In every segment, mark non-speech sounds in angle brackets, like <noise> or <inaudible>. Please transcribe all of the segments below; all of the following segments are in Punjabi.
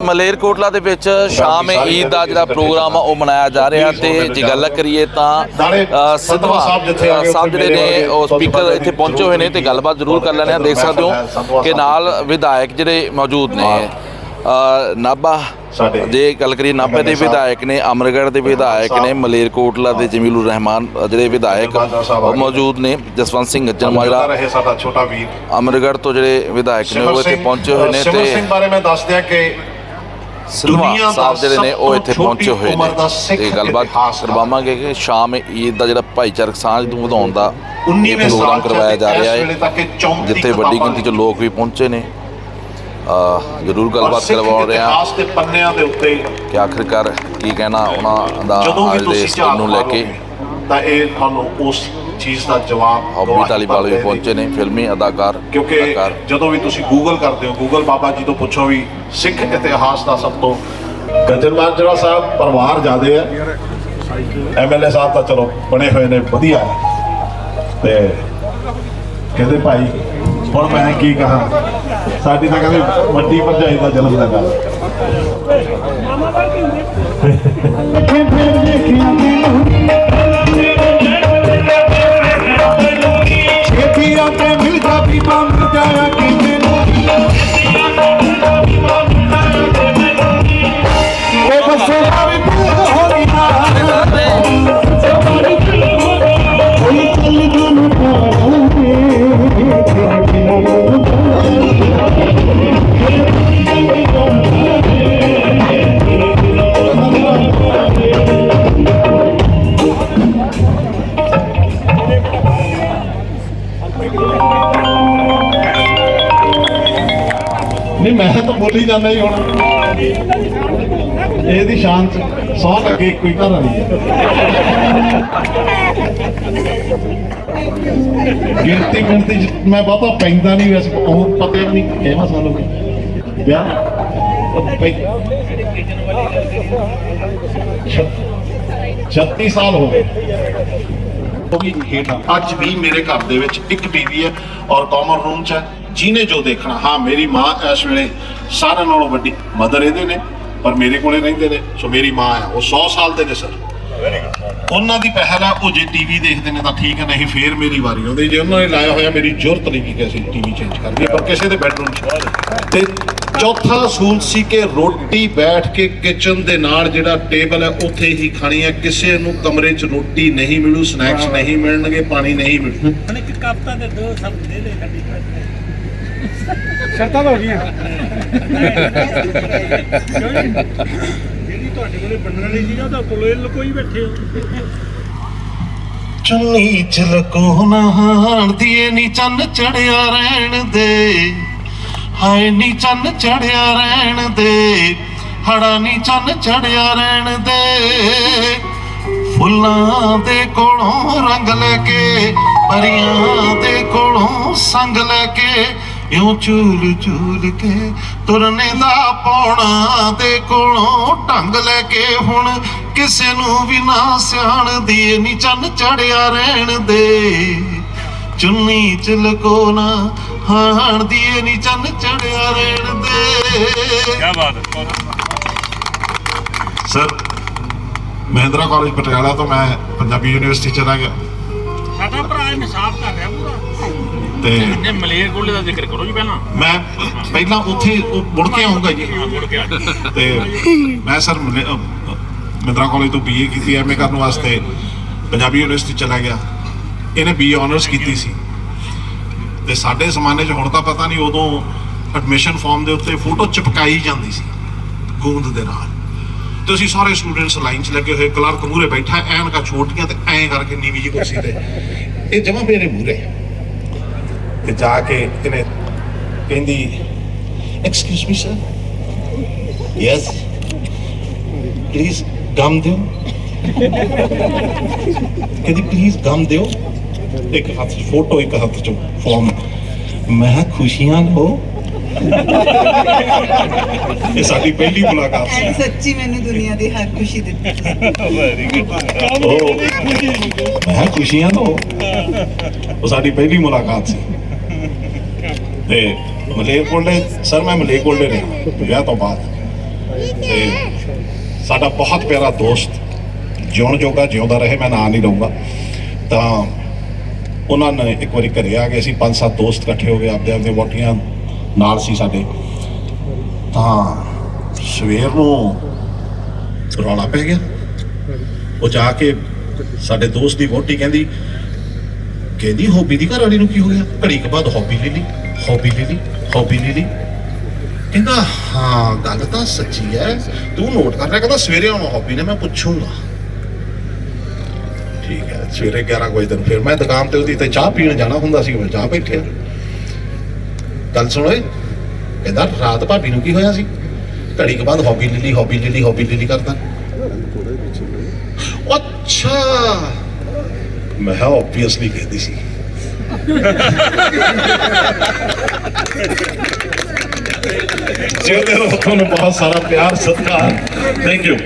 ਮਲੇਰਕੋਟਲਾ ਦੇ ਵਿੱਚ ਸ਼ਾਮ ਈਦ ਦਾ ਜਿਹੜਾ ਪ੍ਰੋਗਰਾਮ ਆ ਉਹ ਮਨਾਇਆ ਜਾ ਰਿਹਾ ਤੇ ਜੇ ਗੱਲ ਕਰੀਏ ਤਾਂ ਸਿੱਧਵਾਂ ਸਾਹਿਬ ਜਿਹੜੇ ਨੇ ਉਹ ਸਪੀਕਰ ਇੱਥੇ ਪਹੁੰਚੇ ਹੋਏ ਨੇ ਤੇ ਗੱਲਬਾਤ ਜ਼ਰੂਰ ਕਰ ਲੈਣੇ ਆ ਦੇਖ ਸਕਦੇ ਹੋ ਕਿ ਨਾਲ ਵਿਧਾਇਕ ਜਿਹੜੇ ਮੌਜੂਦ ਨੇ ਸਾਡੇ ਜੇ ਗੱਲ ਕਰੀਏ ਨਾਭੇ ਦੇ ਵਿਧਾਇਕ ਨੇ ਅਮਰਗੜ੍ਹ ਦੇ ਵਿਧਾਇਕ ਨੇ ਮਲੇਰਕੋਟਲਾ ਦੇ ਜਮੀਲੁਰ ਰਹਿਮਾਨ ਜਿਹੜੇ ਵਿਧਾਇਕ ਉਹ ਮੌਜੂਦ ਨੇ ਜਸਵੰਤ ਸਿੰਘ ਗੱਜਣ ਮਾਜਰਾ ਰਹੇ ਸਾਡਾ ਛੋਟਾ ਵੀਰ। ਅਮਰਗੜ੍ਹ ਤੋਂ ਜਿਹੜੇ ਵਿਧਾਇਕ ਨੇ ਉਹ ਇੱਥੇ ਪਹੁੰਚੇ ਹੋਏ ਨੇ ਤੇ ਸਿੰਘ ਬਾਰੇ ਮੈਂ ਦੱਸ ਦਿਆਂ ਕਿ ਸਿਲਵਾ ਦੁਨੀਆ ਦਾ ਸਾਹਿਬ ਜਿਹੜੇ ਨੇ ਉਹ ਇੱਥੇ ਪਹੁੰਚੇ ਹੋਏ ਨੇ। ਤੇ ਗੱਲਬਾਤ। ਕਰਵਾਵਾਂਗੇ ਕਿ ਸ਼ਾਮ ਈਦ ਦਾ ਜਿਹੜਾ ਭਾਈਚਾਰਕ ਸਾਂਝ ਨੂੰ ਵਧਾਉਣ ਦਾ ਇਹ 19ਵੇਂ ਪ੍ਰੋਗਰਾਮ ਸਾਲ ਕਰਵਾਇਆ ਜਾ ਇਸ ਰਿਹਾ ਵੇਲੇ ਤੱਕ ਹੈ ਇਹ 34 ਜਿੱਥੇ ਵੱਡੀ ਗਿਣਤੀ 'ਚ ਲੋਕ ਵੀ ਪਹੁੰਚੇ ਨੇ। ਆ ਜ਼ਰੂਰ ਗੱਲਬਾਤ ਕਰਵਾ ਰਹੇ ਹਾਂ। ਇਤਿਹਾਸ ਦੇ ਪੰਨਿਆਂ ਦੇ ਉੱਤੇ ਕਿ ਆਖਿਰਕਾਰ ਕੀ ਕਹਿਣਾ ਉਹਨਾਂ ਦਾ ਅੱਜ ਦੇ ਨੂੰ ਲੈ ਕੇ। ਤਾਂ ਇਹ ਤੁਹਾਨੂੰ ਉਸ ਚੀਜ਼ ਦਾ ਜਵਾਬ ਹੌਬੀ ਤਾਲੀਵਾਲ ਵੀ ਪਹੁੰਚੇ ਨੇ ਫਿਲਮੀ ਅਦਾਕਾਰ ਕਿਉਂਕਿ ਜਦੋਂ ਵੀ ਤੁਸੀਂ ਗੂਗਲ ਕਰਦੇ ਹੋ ਗੂਗਲ ਬਾਬਾ ਜੀ ਤੋਂ ਪੁੱਛੋ ਵੀ ਸਿੱਖ ਇਤਿਹਾਸ ਦਾ ਸਭ ਤੋਂ ਗੱਜਣ ਮਾਜਰਾ ਸਾਹਿਬ ਪਰਿਵਾਰ ਜਿਆਦੇ ਆ ਐਮਐਲਏ ਸਾਹਿਬ ਤਾਂ ਚਲੋ ਬਣੇ ਹੋਏ ਨੇ ਵਧੀਆ ਤੇ ਕਹਿੰਦੇ ਭਾਈ ਹੁਣ ਮੈਂ ਕੀ ਕਹਾਂ? ਸਾਡੀ ਤਾਂ ਕਹਿੰਦੇ ਵੱਡੀ ਭਰਜਾਈ ਦਾ ਜਨਮ ਦਿਨ ਆ ਛੇਤੀ <laughs> ਜਾਂਦਾ ਹੀ ਹੁਣ। ਇਹਦੀ ਸ਼ਾਨ ਚ ਸੌ ਲੱਗੇ ਕੋਈ ਘਰ ਵਾਲੀ ਗਿਣਤੀ ਗਿਣਤੀ ਮੈਂ ਬਹੁਤਾ ਪੈਂਦਾ ਨਹੀਂ, ਵੈਸੇ ਉਹ ਪਤਾ ਨਹੀਂ, ਕਿਹੜਾ ਸਾਲ ਹੋ ਗਿਆ। ਵਿਆਹ? 36 ਸਾਲ ਹੋ ਗਏ। ਉਹ ਵੀ ਹੇਠ ਅੱਜ ਵੀ ਮੇਰੇ ਘਰ ਦੇ ਵਿੱਚ ਇੱਕ ਟੀਵੀ ਹੈ ਔਰ ਕਾਮਨ ਰੂਮ 'ਚ ਹੈ। ਜਿਹਨੇ ਜੋ ਦੇਖਣਾ, ਹਾਂ, ਮੇਰੀ ਮਾਂ ਇਸ ਵੇਲੇ ਸਾਰਿਆਂ ਨਾਲੋਂ ਵੱਡੀ ਮਦਰ ਇਹਦੇ ਨੇ, ਪਰ ਮੇਰੇ ਕੋਲੇ ਰਹਿੰਦੇ ਨੇ, ਸੋ ਮੇਰੀ ਮਾਂ ਆ ਉਹ 100 ਸਾਲ ਦੇ ਨੇ, ਸਰ। ਉਹਨਾਂ ਦੀ ਪਹਿਲ ਆ ਉਹ ਜੇ ਟੀਵੀ ਦੇਖਦੇ ਨੇ ਤਾਂ ਠੀਕ ਹੈ ਨਹੀਂ ਫੇਰ ਮੇਰੀ ਵਾਰੀ ਆਉਂਦੀ ਜੇ ਉਹਨਾਂ ਨੇ ਲਾਇਆ ਹੋਇਆ ਮੇਰੀ ਜ਼ਰੂਰਤ ਨਹੀਂ ਕਿ ਅਸੀਂ ਟੀਵੀ ਚੇਂਜ ਕਰ ਦਈਏ ਪਰ ਕਿਸੇ ਦੇ ਬੈਡਰੂਮ 'ਚ। ਤੇ ਚੌਥਾ ਅਸੂਲ ਸੀ ਕਿ ਰੋਟੀ ਬੈਠ ਕੇ ਕਿਚਨ ਦੇ ਨਾਲ ਜਿਹੜਾ ਟੇਬਲ ਹੈ ਉੱਥੇ ਹੀ ਖਾਣੀ ਹੈ। ਕਿਸੇ ਨੂੰ ਕਮਰੇ 'ਚ ਰੋਟੀ ਨਹੀਂ ਮਿਲੂ ਸਨੈਕਸ ਨਹੀਂ ਮਿਲਣਗੇ ਪਾਣੀ ਨਹੀਂ ਮਿਲੂ। ਇੱਕ ਕਪਤਾ ਦੇ ਦੋ ਸਭ ਦੇ ਦੇ ਸਾਡੀ ਸ਼ਰਤਾਂ ਹੋ ਗਈਆਂ। ਜਿਹੜੀ ਤੁਹਾਡੇ ਕੋਲੇ ਬਣਨ ਵਾਲੀ ਸੀ ਨਾ ਕੋਲੇ ਲਕੋਈ ਬੈਠੇ ਹੋ। ਚੁੰਨੀ ਚ ਲਕੋ ਨਹਾਣ ਦੀਏ, ਨੀ ਚੰਨ ਚੜਿਆ ਰਹਿਣ ਦੇ। ਹਾਏ, ਨੀ ਚੰਨ ਚੜਿਆ ਰਹਿਣ ਦੇ। ਹੜਾ, ਨੀ ਚੰਨ ਚੜਿਆ ਰਹਿਣ ਦੇ। ਫੁੱਲਾਂ ਦੇ ਕੋਲੋਂ ਰੰਗ ਲੈ ਕੇ, ਪਰੀਆਂ ਦੇ ਕੋਲੋਂ ਸੰਗ ਲੈ ਕੇ ਇਉਂ ਝੂਲ ਝੂਲ ਕੇ ਤੁਰਨੇ ਦਾ ਪੌਣਾ ਦੇ ਕੋਲੋਂ ਢੰਗ ਲੈ ਕੇ ਹੁਣ ਕਿਸੇ ਨੂੰ ਵੀ ਨਾ ਸਿਆਣ ਦੀ ਨੀ ਚੰਨ ਚੜਿਆ ਰਹਿਣ ਦੇ। ਚੁੰਨੀ ਚ ਲਕੋ ਨਾ ਹਾਣ ਦੀ ਨੀ ਚੰਨ ਚੜਿਆ ਰਹਿਣ ਦੇ। ਕੀ ਬਾਤ ਸਰ ਮਹਿੰਦਰਾ ਕਾਲਜ ਪਟਿਆਲਾ ਤੋਂ ਮੈਂ ਪੰਜਾਬੀ ਯੂਨੀਵਰਸਿਟੀ ਚਲਾ ਗਿਆ। ਸਾਡਾ ਭਰਾ ਇਨਸਾਫ ਕਰ ਰਿਹਾ ਪੂਰਾ। ਤੇ ਇਹਨੇ ਮਲੇਰ ਕੋਲੇ ਦਾ ਜ਼ਿਕਰ ਕਰੋ ਜੀ ਪਹਿਲਾਂ। ਮੈਂ ਪਹਿਲਾਂ ਉੱਥੇ ਉਹ ਮੁੜ ਕੇ ਆਉਂਗਾ ਜੀ। ਹਾਂ, ਮੁੜ ਕੇ ਆ। ਤੇ ਮੈਂ ਸਰ ਮਹਿੰਦਰਾ ਕਾਲਜ ਤੋਂ ਬੀਏ ਕੀਤੀ ਐਮਏ ਕਰਨ ਵਾਸਤੇ ਪੰਜਾਬੀ ਯੂਨੀਵਰਸਿਟੀ ਚਲਾ ਗਿਆ। ਇਹਨੇ ਬੀਏ ਆਨਰਸ ਕੀਤੀ ਸੀ। ਤੇ ਸਾਡੇ ਜ਼ਮਾਨੇ 'ਚ ਹੁਣ ਤਾਂ ਪਤਾ ਨਹੀਂ ਉਦੋਂ ਐਡਮਿਸ਼ਨ ਫਾਰਮ ਦੇ ਉੱਤੇ ਫੋਟੋ ਚਿਪਕਾਈ ਜਾਂਦੀ ਸੀ ਗੂੰਦ ਦੇ ਨਾਲ। ਤੇ ਅਸੀਂ ਸਾਰੇ ਸਟੂਡੈਂਟਸ ਲਾਈਨ 'ਚ ਲੱਗੇ ਹੋਏ ਕਲਰਕ ਮੂਹਰੇ ਬੈਠਾ ਐਨਕਾਂ ਛੋਟੀਆਂ ਤੇ ਐਂ ਕਰਕੇ ਨੀਵੀਂ ਜੀ ਕੁਰਸੀ ਤੇ। ਇਹ ਜਮਾ ਮੇਰੇ ਮੂਹਰੇ। ਤੇ ਜਾ ਕੇ ਇਹਨੇ ਕਹਿੰਦੀ excuse me sir yes please gum ਦਿਓ। ਕਹਿੰਦੀ ਪਲੀਜ਼ ਗਮ ਦਿਓ। ਇੱਕ ਹੱਥ 'ਚ ਫੋਟੋ ਇੱਕ ਹੱਥ 'ਚ ਫਾਰਮ ਮੈਂ ਕਿਹਾ ਖੁਸ਼ੀਆਂ ਲਓ ਇਹ ਸਾਡੀ ਪਹਿਲੀ ਮੁਲਾਕਾਤ ਸੀ। ਸੱਚੀ ਮੈਨੂੰ ਦੁਨੀਆ ਦੀ ਹਰ ਖੁਸ਼ੀ ਦਿੱਤੀ ਉਹ ਮੈਂ ਕਿਹਾ ਖੁਸ਼ੀਆਂ ਲਓ ਉਹ ਸਾਡੀ ਪਹਿਲੀ ਮੁਲਾਕਾਤ ਸੀ। ਤੇ ਮਲੇਰਕੋਟਲੇ ਸਰ, ਮੈਂ ਮਲੇਰਕੋਟਲੇ ਰਿਹਾ ਵਿਆਹ ਤੋਂ ਬਾਅਦ। ਤੇ ਸਾਡਾ ਬਹੁਤ ਪਿਆਰਾ ਦੋਸਤ, ਜਿਉਣ ਜੋਗਾ, ਜਿਉਂਦਾ ਰਹੇ, ਮੈਂ ਨਾਂ ਨਹੀਂ ਲਊਂਗਾ। ਤਾਂ ਉਹਨਾਂ ਨੇ ਇੱਕ ਵਾਰੀ ਘਰੇ ਆ ਗਏ ਸੀ, ਪੰਜ ਸੱਤ ਦੋਸਤ ਇਕੱਠੇ ਹੋ ਗਏ, ਆਪਦੇ ਆਪਦੇ ਵੋਟੀਆਂ ਨਾਲ ਸੀ ਸਾਡੇ। ਤਾਂ ਸਵੇਰ ਨੂੰ ਰੌਲਾ ਪੈ ਗਿਆ। ਉਹ ਜਾ ਕੇ ਸਾਡੇ ਦੋਸਤ ਦੀ ਵੋਟੀ ਕਹਿੰਦੀ ਕਹਿੰਦੀ ਹੋਬੀ ਦੀ ਘਰ ਵਾਲੀ ਨੂੰ ਕੀ ਹੋ ਗਿਆ? ਘੜੀ ਕੁ ਬਾਅਦ ਹੋਬੀ ਲੈ ਲਈ। ਹੌਬੀ ਲੈ ਲਈ ਹੌਬੀ ਲੈ ਲਈ ਕਹਿੰਦਾ, ਹਾਂ, ਗੱਲ ਤਾਂ ਸੱਚੀ ਹੈ ਤੂੰ ਨੋਟ ਕਰ ਰਿਹਾ, ਕਹਿੰਦਾ, ਸਵੇਰੇ ਆਉਣਾ ਹੌਬੀ ਨੇ, ਮੈਂ ਪੁੱਛੂੰਗਾ। ਠੀਕ ਹੈ ਸਵੇਰੇ 11 ਵਜੇ ਦਿਨ ਫਿਰ ਮੈਂ ਦੁਕਾਨ ਤੇ ਉਹਦੀ ਤੇ ਚਾਹ ਪੀਣ ਜਾਣਾ ਹੁੰਦਾ ਸੀ, ਮੈਂ ਚਾਹ ਬੈਠਿਆ ਗੱਲ ਸੁਣ ਕਹਿੰਦਾ, ਰਾਤ ਭਾਬੀ ਨੂੰ ਕੀ ਹੋਇਆ ਸੀ? ਘੜੀ ਕੁ ਬਾਅਦ ਹੌਬੀ ਲੈ ਲਈ ਹੌਬੀ ਲੈ ਲਈ ਹੌਬੀ ਲੈ ਲਈ ਕਰਦਾ। ਅੱਛਾ! ਮੈਂ ਆਬਵੀਅਸਲੀ ਕਹਿੰਦੀ ਸੀ। ਜਿਉਂਦੇ ਰਹੋ ਤੁਹਾਨੂੰ ਬਹੁਤ ਸਾਰਾ ਪਿਆਰ ਸਤਿਕਾਰ ਥੈਂਕ ਯੂ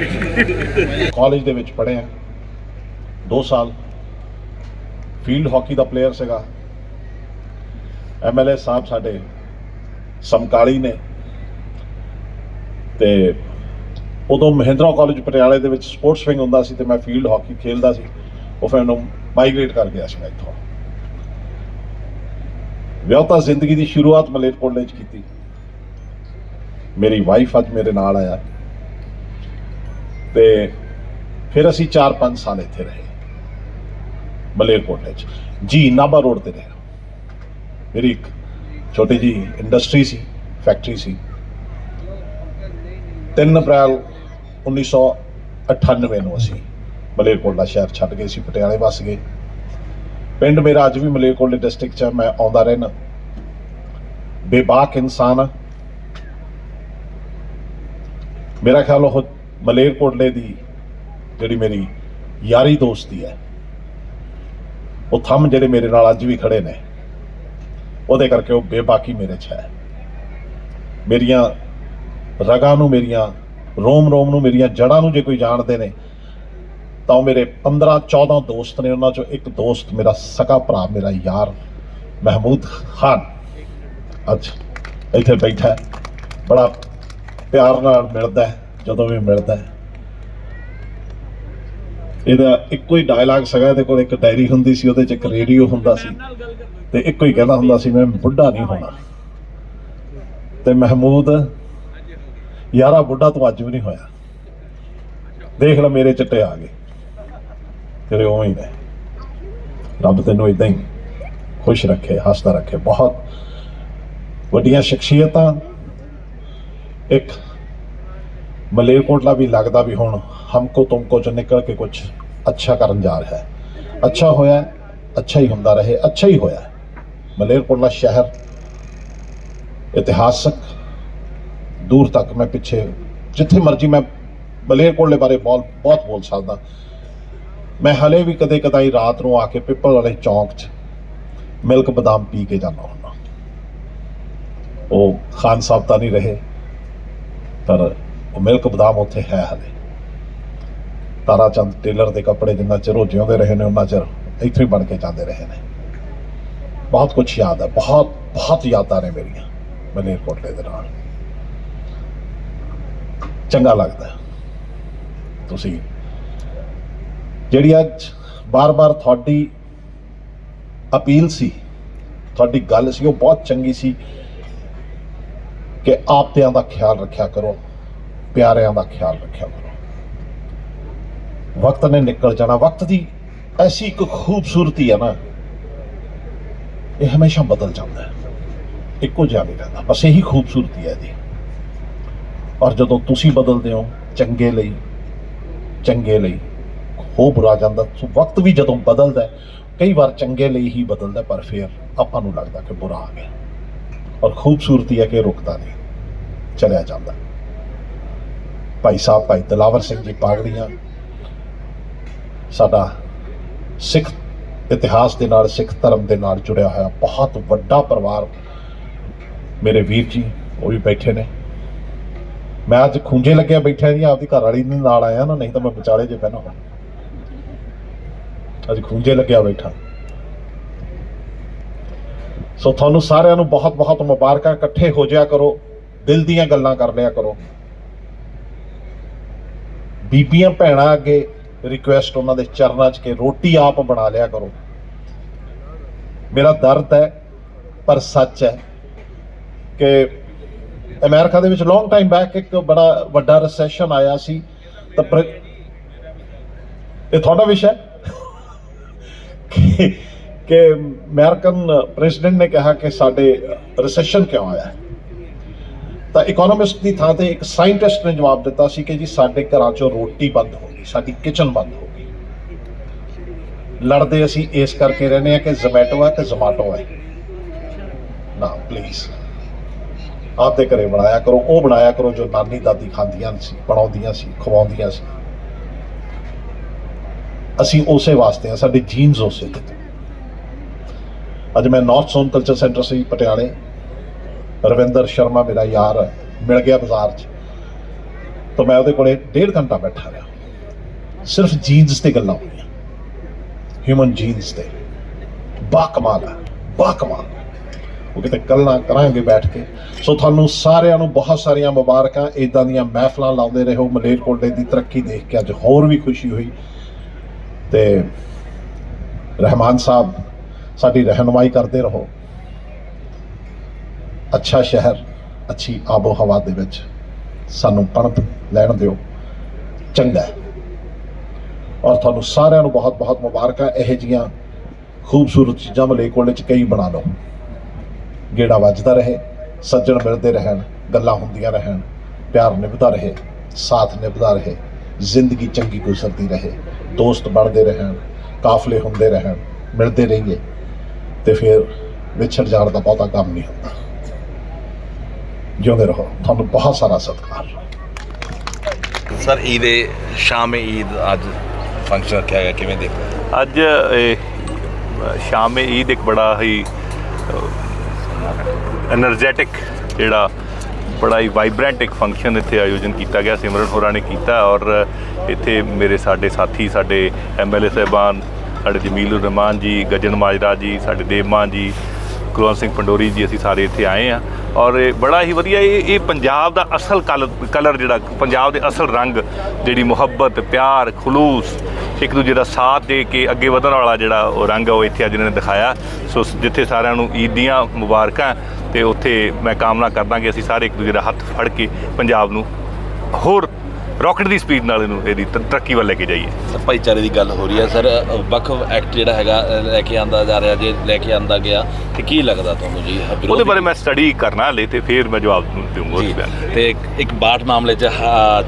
ਕਾਲਜ ਦੇ ਵਿੱਚ ਪੜ੍ਹਿਆ ਆ। 2 ਸਾਲ। ਫੀਲਡ ਹਾਕੀ ਦਾ ਪਲੇਅਰ ਸੀਗਾ। ਐਮਐਲਏ ਸਾਹਿਬ ਸਾਡੇ ਸਮਕਾਲੀ ਨੇ। ਤੇ ਉਦੋਂ ਮਹਿੰਦਰਾ ਕਾਲਜ ਪਟਿਆਲੇ ਦੇ ਵਿੱਚ ਸਪੋਰਟਸ ਵਿੰਗ ਹੁੰਦਾ ਸੀ ਤੇ ਮੈਂ ਫੀਲਡ ਹਾਕੀ ਖੇਡਦਾ ਸੀ। ਉਹ ਫਿਰ ਉਹਨੂੰ ਮਾਈਗ੍ਰੇਟ ਕਰ ਗਿਆ ਸੀ ਮੈਂ ਇੱਥੋਂ। ਵਿਆਹਤਾ ਜ਼ਿੰਦਗੀ ਦੀ ਸ਼ੁਰੂਆਤ ਮਲੇਰਕੋਟਲੇ 'ਚ ਕੀਤੀ। ਮੇਰੀ ਵਾਈਫ ਅੱਜ ਮੇਰੇ ਨਾਲ ਆਇਆ। ਤੇ ਫਿਰ ਅਸੀਂ 4-5 ਸਾਲ ਇੱਥੇ ਰਹੇ। ਮਲੇਰਕੋਟਲੇ 'ਚ। ਜੀ, ਨਾਭਾ ਰੋਡ ਤੇ ਰਹੇ। ਮੇਰੀ ਇੱਕ ਛੋਟੀ ਜੀ ਇੰਡਸਟਰੀ ਸੀ ਫੈਕਟਰੀ ਸੀ। 3 ਅਪ੍ਰੈਲ 1998 ਨੂੰ ਅਸੀਂ ਮਲੇਰਕੋਟਲਾ ਸ਼ਹਿਰ ਛੱਡ ਗਏ ਸੀ ਪਟਿਆਲੇ ਵਸ ਗਏ। ਪਿੰਡ ਮੇਰਾ ਅੱਜ ਵੀ ਮਲੇਰਕੋਟਲੇ ਡਿਸਟ੍ਰਿਕਟ 'ਚ ਮੈਂ ਆਉਂਦਾ ਰਹਿਣਾ ਬੇਬਾਕ ਇਨਸਾਨ ਆ। ਮੇਰਾ ਖਿਆਲ ਉਹ ਮਲੇਰਕੋਟਲੇ ਦੀ ਜਿਹੜੀ ਮੇਰੀ ਯਾਰੀ ਦੋਸਤੀ ਹੈ ਉਹ ਥੰਮ ਜਿਹੜੇ ਮੇਰੇ ਨਾਲ ਅੱਜ ਵੀ ਖੜੇ ਨੇ, ਉਹਦੇ ਕਰਕੇ ਉਹ ਬੇਬਾਕੀ ਮੇਰੇ 'ਚ ਹੈ। ਮੇਰੀਆਂ ਰਗਾਂ ਨੂੰ, ਮੇਰੀਆਂ ਰੋਮ ਰੋਮ ਨੂੰ, ਮੇਰੀਆਂ ਜੜਾਂ ਨੂੰ ਜੇ ਕੋਈ ਜਾਣਦੇ ਨੇ ਤਾਂ ਉਹ ਮੇਰੇ 15 14 ਦੋਸਤ ਨੇ ਉਹਨਾਂ ਚੋਂ ਇੱਕ ਦੋਸਤ ਮੇਰਾ ਸਕਾ ਭਰਾ, ਮੇਰਾ ਯਾਰ ਮਹਿਮੂਦ ਖਾਨ। ਅੱਜ ਇੱਥੇ ਬੈਠਾ ਬੜਾ ਪਿਆਰ ਨਾਲ ਮਿਲਦਾ ਜਦੋਂ ਵੀ ਮਿਲਦਾ ਇਹਦਾ ਇੱਕੋ ਹੀ ਡਾਇਲੌਗ ਸੀਗਾ, ਇਹਦੇ ਕੋਲ ਇੱਕ ਡਾਇਰੀ ਹੁੰਦੀ ਸੀ, ਉਹਦੇ 'ਚ ਇੱਕ ਰੇਡੀਓ ਹੁੰਦਾ ਸੀ। ਤੇ ਇੱਕੋ ਹੀ ਕਹਿੰਦਾ ਹੁੰਦਾ ਸੀ, ਮੈਂ ਬੁੱਢਾ ਨਹੀਂ ਹੋਣਾ। ਤੇ ਮਹਿਮੂਦ, ਯਾਰਾ ਬੁੱਢਾ ਤੂੰ ਅੱਜ ਵੀ ਨਹੀਂ ਹੋਇਆ। ਦੇਖ ਲੈ ਮੇਰੇ ਚਿੱਟੇ ਆ ਗਏ। ਤੇਰੇ ਉਵੇਂ ਹੀ ਨੇ। ਰੱਬ ਤੈਨੂੰ ਇਦਾਂ ਹੀ ਖੁਸ਼ ਰੱਖੇ, ਹੱਸਦਾ ਰੱਖੇ। ਬਹੁਤ ਵੱਡੀਆਂ ਸ਼ਖਸੀਅਤਾਂ। ਇੱਕ ਮਲੇਰਕੋਟਲਾ ਵੀ ਲੱਗਦਾ ਵੀ ਹੁਣ ਹਮਕੋ ਤੁਮਕੋ ਚ ਨਿਕਲ ਕੇ ਕੁਝ ਅੱਛਾ ਕਰਨ ਜਾ ਰਿਹਾ ਹੈ। ਅੱਛਾ ਹੋਇਆ ਅੱਛਾ ਹੀ ਹੁੰਦਾ ਰਹੇ, ਅੱਛਾ ਹੀ ਹੋਇਆ ਮਲੇਰਕੋਟਲਾ ਸ਼ਹਿਰ ਇਤਿਹਾਸਕ ਦੂਰ ਤੱਕ ਮੈਂ ਪਿੱਛੇ, ਜਿੱਥੇ ਮਰਜ਼ੀ ਮੈਂ ਮਲੇਰਕੋਟਲੇ ਬਾਰੇ ਬਹੁਤ ਬਹੁਤ ਬੋਲ ਸਕਦਾ। ਮੈਂ ਹਲੇ ਵੀ ਕਦੇ ਕਦਾਈ ਰਾਤ ਨੂੰ ਆ ਕੇ ਪਿੱਪਲ ਵਾਲੇ ਚੌਂਕ 'ਚ ਮਿਲਕ ਬਦਾਮ ਪੀ ਕੇ ਜਾਂਦਾ ਹੁੰਦਾ। ਉਹ ਖਾਨ ਸਾਹਿਬ ਤਾਂ ਨਹੀਂ ਰਹੇ, ਪਰ ਉਹ ਮਿਲਕ ਬਦਾਮ ਉੱਥੇ ਹੈ ਹਲੇ। ਤਾਰਾ ਚੰਦ ਟੇਲਰ ਦੇ ਕੱਪੜੇ ਜਿੰਨਾ ਚਿਰ ਉਹ ਜਿਉਂਦੇ ਰਹੇ ਨੇ ਉਹਨਾਂ ਚਿਰ ਇੱਥੇ ਹੀ ਬਣ ਕੇ ਜਾਂਦੇ ਰਹੇ ਨੇ। ਬਹੁਤ ਕੁਝ ਯਾਦ ਹੈ ਬਹੁਤ ਬਹੁਤ ਯਾਦਾਂ ਨੇ ਮੇਰੀਆਂ ਮਲੇਰਕੋਟਲੇ ਦੇ ਨਾਲ। ਚੰਗਾ ਲੱਗਦਾ। ਤੁਸੀਂ ਜਿਹੜੀ ਅੱਜ ਬਾਰ-ਬਾਰ ਤੁਹਾਡੀ ਅਪੀਲ ਸੀ, ਤੁਹਾਡੀ ਗੱਲ ਸੀ, ਉਹ ਬਹੁਤ ਚੰਗੀ ਸੀ ਕਿ ਆਪਦਿਆਂ ਦਾ ਖਿਆਲ ਰੱਖਿਆ ਕਰੋ, ਪਿਆਰਿਆਂ ਦਾ ਖਿਆਲ ਰੱਖਿਆ ਕਰੋ। ਵਕਤ ਨੇ ਨਿਕਲ ਜਾਣਾ, ਵਕਤ ਦੀ ਐਸੀ ਇੱਕ ਖੂਬਸੂਰਤੀ ਹੈ ਨਾ, ਇਹ ਹਮੇਸ਼ਾ ਬਦਲ ਜਾਂਦਾ ਹੈ। ਇੱਕੋ ਜਿਹਾ ਨਹੀਂ ਰਹਿੰਦਾ, ਬਸ ਇਹੀ ਖੂਬਸੂਰਤੀ ਹੈ ਇਹਦੀ। ਔਰ ਜਦੋਂ ਤੁਸੀਂ ਬਦਲਦੇ ਹੋ, ਚੰਗੇ ਲਈ ਚੰਗੇ ਲਈ ਹੋ ਬੁਰਾ ਜਾਂਦਾ, ਸੋ ਵਕਤ ਵੀ ਜਦੋਂ ਬਦਲਦਾ ਕਈ ਵਾਰ ਚੰਗੇ ਲਈ ਹੀ ਬਦਲਦਾ ਪਰ ਫਿਰ ਆਪਾਂ ਨੂੰ ਲੱਗਦਾ ਕਿ ਬੁਰਾ ਆ ਗਿਆ। ਔਰ ਖੂਬਸੂਰਤੀ ਹੈ ਕਿ ਰੁਕਦਾ ਨਹੀਂ, ਚਲਿਆ ਜਾਂਦਾ। ਭਾਈ ਸਾਹਿਬ, ਭਾਈ ਦਲਾਵਰ ਸਿੰਘ ਜੀ ਪਾਗੜੀਆਂ, ਸਾਡਾ ਸਿੱਖ ਇਤਿਹਾਸ ਦੇ ਨਾਲ, ਸਿੱਖ ਧਰਮ ਦੇ ਨਾਲ ਜੁੜਿਆ ਹੋਇਆ ਬਹੁਤ ਵੱਡਾ ਪਰਿਵਾਰ ਮੇਰੇ ਵੀਰ ਜੀ, ਉਹ ਵੀ ਬੈਠੇ ਨੇ। ਮੈਂ ਅੱਜ ਖੁੰਝੇ ਲੱਗਿਆ ਬੈਠਾ ਜੀ ਆਪਦੀ ਘਰ ਵਾਲੀ ਨਾਲ ਆਇਆ ਨਾ, ਨਹੀਂ ਤਾਂ ਮੈਂ ਵਿਚਾਲੇ ਜੇ ਬਹਿਣਾ ਹੁੰਦਾ ਅੱਜ ਖੂੰਜੇ ਲੱਗਿਆ ਬੈਠਾ। ਸੋ ਤੁਹਾਨੂੰ ਸਾਰਿਆਂ ਨੂੰ ਬਹੁਤ ਬਹੁਤ ਮੁਬਾਰਕਾਂ, ਇਕੱਠੇ ਹੋ ਜਿਆ ਕਰੋ, ਦਿਲ ਦੀਆਂ ਗੱਲਾਂ ਕਰ ਲਿਆ ਕਰੋ। ਬੀਬੀਆਂ ਭੈਣਾਂ ਅੱਗੇ ਰਿਕੁਐਸਟ ਉਹਨਾਂ ਦੇ ਚਰਨਾਂ 'ਚ ਕਿ ਰੋਟੀ ਆਪ ਬਣਾ ਲਿਆ ਕਰੋ। ਮੇਰਾ ਦਰਦ ਹੈ, ਪਰ ਸੱਚ ਹੈ ਕਿ ਅਮਰੀਕਾ ਦੇ ਵਿੱਚ ਲੌਂਗ ਟਾਈਮ ਬੈਕ ਇੱਕ ਬੜਾ ਵੱਡਾ ਰੈਸੈਸ਼ਨ ਆਇਆ ਸੀ। ਤਾਂ ਇਹ ਤੁਹਾਡਾ ਵਿਸ਼ਾ ਹੈ? ਕਿ ਕਿ ਅਮਰੀਕਨ ਪ੍ਰੈਜ਼ੀਡੈਂਟ ਨੇ ਕਿਹਾ ਕਿ ਸਾਡੇ ਰੈਸੈਸ਼ਨ ਕਿਉਂ ਆਇਆ ਤਾਂ ਇਕਨੋਮਿਸਟ ਦੀ ਥਾਂ ਤੇ ਇੱਕ ਸਾਇੰਟਿਸਟ ਨੇ ਜਵਾਬ ਦਿੱਤਾ ਸੀ ਕਿ ਜੀ ਸਾਡੇ ਘਰਾਂ 'ਚੋਂ ਰੋਟੀ ਬੰਦ ਹੋ ਗਈ, ਸਾਡੀ ਕਿਚਨ ਬੰਦ ਹੋ ਗਈ। ਲੜਦੇ ਅਸੀਂ ਇਸ ਕਰਕੇ ਰਹਿੰਦੇ ਆ ਕਿ ਜ਼ੋਮੈਟੋ ਹੈ ਕਿ ਜ਼ੋਮਾਟੋ ਹੈ। ਨਾ ਪਲੀਜ਼ ਆਪਦੇ ਘਰੇ ਬਣਾਇਆ ਕਰੋ, ਉਹ ਬਣਾਇਆ ਕਰੋ ਜੋ ਨਾਨੀ ਦਾਦੀ ਖਾਂਦੀਆਂ ਸੀ, ਬਣਾਉਂਦੀਆਂ ਸੀ, ਖਵਾਉਂਦੀਆਂ ਸੀ। ਅਸੀਂ ਉਸੇ ਵਾਸਤੇ ਆ ਸਾਡੇ ਜੀਨਸ ਉਸੇ ਤੇ ਅੱਜ ਮੈਂ ਨਾਰਥ ਜ਼ੋਨ ਕਲਚਰ ਸੈਂਟਰ ਸੀ ਪਟਿਆਲੇ। ਰਵਿੰਦਰ ਸ਼ਰਮਾ ਮੇਰਾ ਯਾਰ ਹੈ, ਮਿਲ ਗਿਆ ਬਾਜ਼ਾਰ 'ਚ। ਤਾਂ ਮੈਂ ਉਹਦੇ ਕੋਲੇ ਡੇਢ ਘੰਟਾ ਬੈਠਾ ਰਿਹਾ। ਸਿਰਫ ਜੀਨਸ ਤੇ ਗੱਲਾਂ ਹੋਈਆਂ। ਹਿਊਮਨ ਜੀਨਸ ਤੇ। ਬਾ ਕਮਾਲ ਹੈ ਬਾ ਕਮਾਲ। ਉਹ ਕਿਤੇ ਗੱਲਾਂ ਕਰਾਂਗੇ ਬੈਠ ਕੇ। ਸੋ ਤੁਹਾਨੂੰ ਸਾਰਿਆਂ ਨੂੰ ਬਹੁਤ ਸਾਰੀਆਂ ਮੁਬਾਰਕਾਂ। ਇਦਾਂ ਦੀਆਂ ਮਹਿਫਲਾਂ ਲਾਉਂਦੇ ਰਹੋ। ਮਲੇਰਕੋਟਲੇ ਦੀ ਤਰੱਕੀ ਦੇਖ ਕੇ ਅੱਜ ਹੋਰ ਵੀ ਖੁਸ਼ੀ ਹੋਈ। ਤੇ ਰਹਿਮਾਨ ਸਾਹਿਬ ਸਾਡੀ ਰਹਿਨੁਮਾਈ ਕਰਦੇ ਰਹੋ। ਅੱਛਾ ਸ਼ਹਿਰ, ਅੱਛੀ ਆਬੋ ਹਵਾ ਦੇ ਵਿੱਚ ਸਾਨੂੰ ਪਣਪ ਲੈਣ ਦਿਓ। ਚੰਗਾ ਔਰ ਤੁਹਾਨੂੰ ਸਾਰਿਆਂ ਨੂੰ ਬਹੁਤ ਬਹੁਤ ਮੁਬਾਰਕਾਂ। ਇਹ ਜੀਆਂ ਖੂਬਸੂਰਤ ਚੀਜ਼ਾਂ ਮਲੇਕੋਲੇ ਚ ਕਈ ਬਣਾ ਲਓ। ਗੇੜਾ ਵੱਜਦਾ ਰਹੇ, ਸੱਜਣ ਮਿਲਦੇ ਰਹਿਣ, ਗੱਲਾਂ ਹੁੰਦੀਆਂ ਰਹਿਣ, ਪਿਆਰ ਨਿਭਦਾ ਰਹੇ, ਸਾਥ ਨਿਭਦਾ ਰਹੇ, ਜ਼ਿੰਦਗੀ ਚੰਗੀ ਗੁਜ਼ਰਦੀ ਰਹੇ। ਦੋਸਤ ਬਣਦੇ ਰਹਿਣ ਕਾਫਲੇ ਹੁੰਦੇ ਰਹਿਣ ਮਿਲਦੇ ਰਹੀਏ ਤੇ ਫਿਰ ਵਿਛੜ ਜਾਣ ਦਾ ਬਹੁਤਾ ਕੰਮ ਨਹੀਂ ਹੁੰਦਾ। ਜਿਉਂਦੇ ਰਹੋ। ਤੁਹਾਨੂੰ ਬਹੁਤ ਸਾਰਾ ਸਤਿਕਾਰ। ਸਰ ਈਦੇ ਸ਼ਾਮ ਈਦ ਅੱਜ ਫੰਕਸ਼ਨ ਰੱਖਿਆ ਗਿਆ ਕਿਵੇਂ ਦੇਖੋ ਅੱਜ ਸ਼ਾਮ ਈਦ ਇੱਕ ਬੜਾ ਹੀ ਐਨਰਜੈਟਿਕ ਜਿਹੜਾ ਬੜਾ ਹੀ ਵਾਈਬ੍ਰੈਂਟ ਇੱਕ ਫੰਕਸ਼ਨ ਇੱਥੇ ਆਯੋਜਨ ਕੀਤਾ ਗਿਆ, ਸਿਮਰਨ ਹੋਰਾਂ ਨੇ ਕੀਤਾ ਔਰ ਇੱਥੇ ਮੇਰੇ ਸਾਡੇ ਸਾਥੀ, ਸਾਡੇ ਐਮਐਲਏ ਸਾਹਿਬਾਨ, ਸਾਡੇ ਜਮੀਲੁਰ ਰਹਿਮਾਨ ਜੀ, ਗਜਨ ਮਾਜਰਾ ਜੀ, ਸਾਡੇ ਦੇਵਮਾਨ ਜੀ, ਕੁਲਵੰਤ ਸਿੰਘ ਪੰਡੋਰੀ ਜੀ, ਅਸੀਂ ਸਾਰੇ ਇੱਥੇ ਆਏ ਆ ਔਰ ਇਹ ਬੜਾ ਹੀ ਵਧੀਆ, ਇਹ ਇਹ ਪੰਜਾਬ ਦਾ ਅਸਲ ਕਲਰ ਜਿਹੜਾ, ਪੰਜਾਬ ਦੇ ਅਸਲ ਰੰਗ, ਜਿਹੜੀ ਮੁਹੱਬਤ, ਪਿਆਰ, ਖਲੂਸ, ਇੱਕ ਦੂਜੇ ਦਾ ਸਾਥ ਦੇ ਕੇ ਅੱਗੇ ਵਧਣ ਵਾਲਾ ਜਿਹੜਾ ਉਹ ਰੰਗ ਆ, ਉਹ ਇੱਥੇ ਅੱਜ ਇਹਨਾਂ ਨੇ ਦਿਖਾਇਆ। ਸੋ ਜਿੱਥੇ ਸਾਰਿਆਂ ਨੂੰ ਈਦ ਦੀਆਂ ਮੁਬਾਰਕਾਂ ਤੇ ਉੱਥੇ ਮੈਂ ਕਾਮਨਾ ਕਰਦਾ ਕਿ ਅਸੀਂ ਸਾਰੇ ਇੱਕ ਦੂਜੇ ਦਾ ਹੱਥ ਫੜ ਕੇ ਪੰਜਾਬ ਨੂੰ ਹੋਰ ਰਾਕਟ ਦੀ ਸਪੀਡ ਨਾਲ ਇਹਨੂੰ ਇਹਦੀ ਤਰੱਕੀ ਵੱਲ ਲੈ ਕੇ ਜਾਈਏ। ਸਰ ਭਾਈਚਾਰੇ ਦੀ ਗੱਲ ਹੋ ਰਹੀ ਹੈ ਸਰ ਵੱਖ ਐਕਟ ਜਿਹੜਾ ਹੈਗਾ ਲੈ ਕੇ ਆਂਦਾ ਜਾ ਰਿਹਾ ਜੇ ਲੈ ਕੇ ਆਂਦਾ ਗਿਆ ਤੇ ਕੀ ਲੱਗਦਾ ਤੁਹਾਨੂੰ ਜੀ? ਉਹਦੇ ਬਾਰੇ ਮੈਂ ਸਟੱਡੀ ਕਰਨਾ ਹਲੇ ਤੇ ਫਿਰ ਮੈਂ ਜਵਾਬ ਬਿਆਨ ਤੇ। ਇੱਕ- ਇੱਕ ਬਾਠ ਮਾਮਲੇ 'ਚ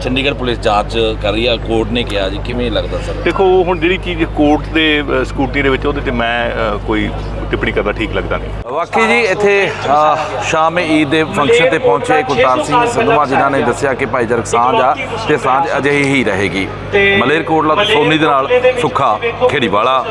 ਚੰਡੀਗੜ੍ਹ ਪੁਲਿਸ ਜਾਂਚ ਕਰ ਰਹੀ ਹੈ ਕੋਰਟ ਨੇ ਕਿਹਾ ਜੀ ਕਿਵੇਂ ਲੱਗਦਾ ਸਰ? ਦੇਖੋ ਹੁਣ ਜਿਹੜੀ ਚੀਜ਼ ਕੋਰਟ ਦੇ ਅ, ਸਕੂਟਨੀ ਦੇ ਵਿੱਚ ਉਹਦੇ ਤੇ ਮੈਂ ਕੋਈ ਟਿੱਪਣੀ ਕਰਨਾ ਠੀਕ ਲੱਗਦਾ ਨਹੀਂ। ਵਾਕਈ ਜੀ ਇੱਥੇ ਸ਼ਾਮ ਈਦ ਦੇ ਫੰਕਸ਼ਨ ਤੇ ਪਹੁੰਚੇ ਕੁਲਤਾਰ ਸਿੰਘ ਸੰਧਵਾ ਜਿਨ੍ਹਾਂ ਨੇ ਦੱਸਿਆ ਕਿ ਭਾਈਚਾਰਕ ਸਾਂਝ ਆ ਤੇ ਸਾਂਝ ਅਜਿਹੀ ਹੀ ਰਹੇਗੀ। ਮਲੇਰਕੋਟਲਾ ਤੋਂ ਸੋਨੀ ਦੇ ਨਾਲ ਸੁੱਖਾ ਖੇੜੀਵਾਲਾ।